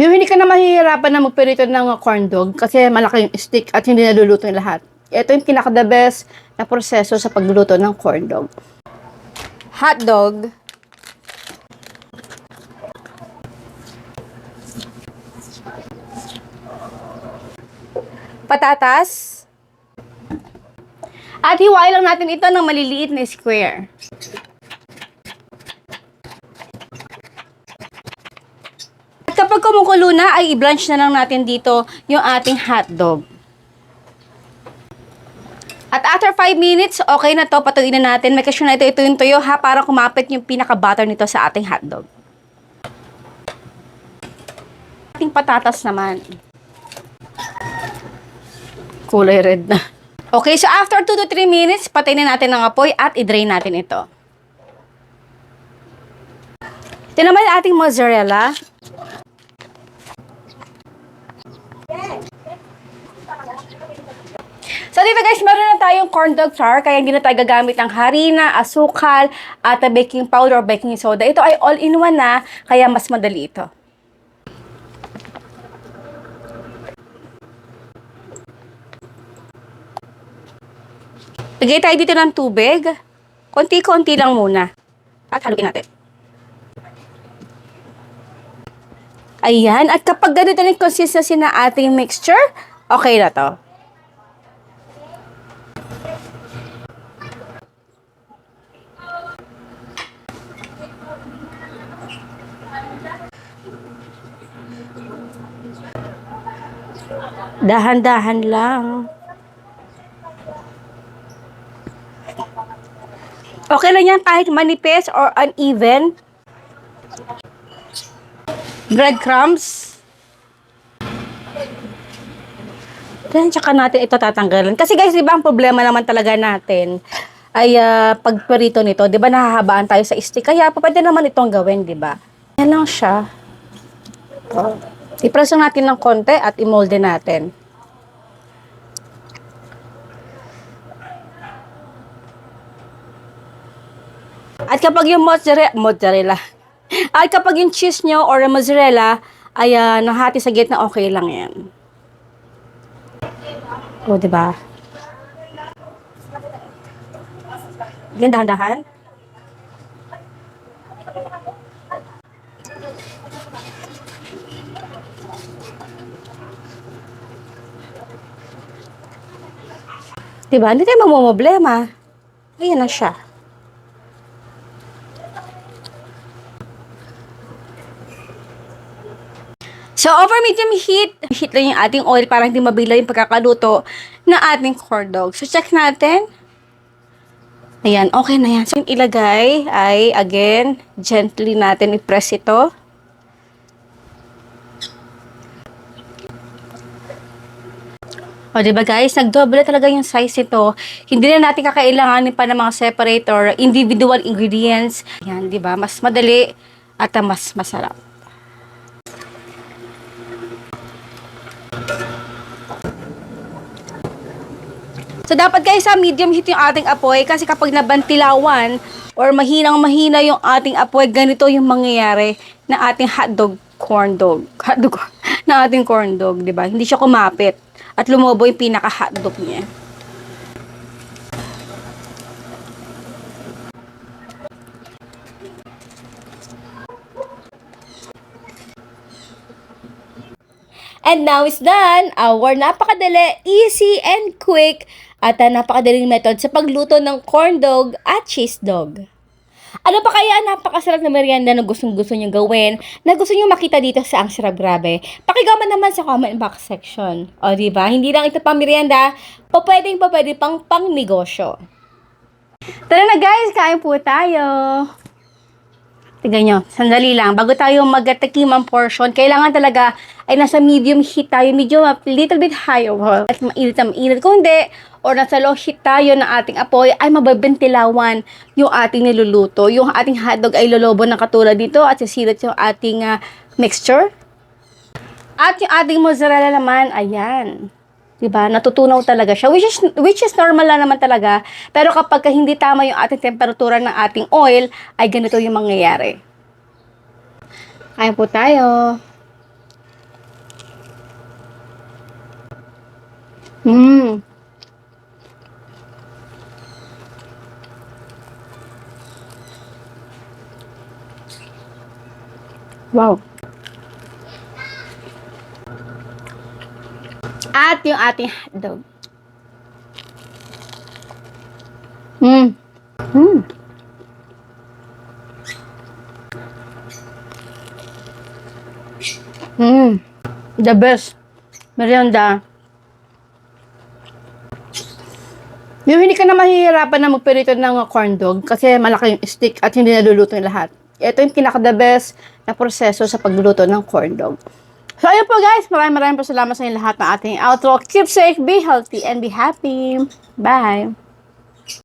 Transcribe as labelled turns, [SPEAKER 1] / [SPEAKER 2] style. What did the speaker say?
[SPEAKER 1] Yung hindi ka na mahihirapan na magperito ng corn dog kasi malaki yung stick at hindi naluluto yung lahat. Ito yung pinaka-the best na proseso sa pagluluto ng corn dog. Hot dog. Patatas. At hiwain lang natin ito ng maliliit na square. Kapag kumukulo na, ay i-blanch na lang natin dito yung ating hotdog. At after 5 minutes, okay na to, patuloy na natin. Make sure na ito, ito yung tuyo ha, para kumapit yung pinaka-butter nito sa ating hotdog. Ating patatas naman. Kulay red na. Okay, so after 2 to 3 minutes, patay na natin ang apoy at i-drain natin ito. Ito naman ating mozzarella. So dito guys, meron na tayong corn dog flour, kaya hindi na tayo gagamit ng harina, asukal, at baking powder or baking soda. Ito ay all-in-one na, kaya mas madali ito. Lagay tayo dito ng tubig. Konti-konti lang muna. At haluin natin. Ayan. At kapag ganito na yung consistency na ating mixture, okay na to. Dahan-dahan lang. Okay lang yan kahit manipis or uneven. Breadcrumbs. Then, tsaka natin ito tatanggalan. Kasi guys, di ba, ang problema naman talaga natin ay ah, pagperito nito, di ba, nahahabaan tayo sa stick. Kaya, pwede naman itong gawin, di ba? Yan lang siya. Oh. I-press lang natin ng konti at i-molde natin. At kapag yung mozzarella, mozzarella. At kapag yung cheese nyo or mozzarella ay ah, nahati sa gitna, okay lang yan. O, di ba? Yan, Diba? Hindi tayo mamumblema. Ayan na siya. So, over medium heat, heat lang yung ating oil para hindi mabila yung pagkakaluto na ating corn dog. So, check natin. Ayan, okay na yan. So, ilagay ay, again, gently natin i-press ito. O, di ba guys? Nagdoble talaga yung size ito. Hindi na natin kakailanganin pa ng mga separator, individual ingredients. Yan, di ba? Mas madali at mas masarap. So, dapat guys, sa medium heat yung ating apoy kasi kapag nabantilawan or mahinang mahina yung ating apoy, ganito yung mangyayari na ating hotdog corn dog. Hotdog na ating corn dog, di ba? Hindi siya kumapit at lumobo yung pinaka-hotdog niya. And now it's done! Our napakadali, easy, and quick at napakadaling method sa pagluto ng corn dog at cheese dog. Ano pa kaya napakasarap na merienda na gustong gusto nyo gawin, na gusto nyo makita dito sa Ang Sarap Grabe? Pakigaman naman sa comment box section. O, ba? Hindi lang ito pang merienda, pa pwedeng pa pwede pang pang negosyo. Tara na guys, kain po tayo. Tignan nyo, sandali lang. Bago tayo magtakim ang portion, kailangan talaga ay nasa medium heat tayo. Medyo a little bit high over. At mainit na mainit. Kung hindi, or nasa low heat tayo ng ating apoy, ay mababentilawan yung ating niluluto. Yung ating hotdog ay lolobo ng katulad dito at sisilat yung ating ah, mixture. At yung ating mozzarella naman, ayan. 'di ba? Natutunaw talaga siya, which is which is normal lang naman talaga. Pero kapag hindi tama yung ating temperatura ng ating oil, ay ganito yung mangyayari. Kain po tayo. Mm. Wow. At yung ating hotdog. Mmm. Mmm. Mmm. The best. Merienda. Yung hindi ka na mahihirapan na magperito ng corn dog kasi malaki yung stick at hindi naluluto yung lahat. Ito yung pinaka-the best na proseso sa pagluluto ng corn dog. So, ayun po guys. Maraming maraming po salamat sa inyo lahat ng ating outro. Keep safe, be healthy, and be happy. Bye!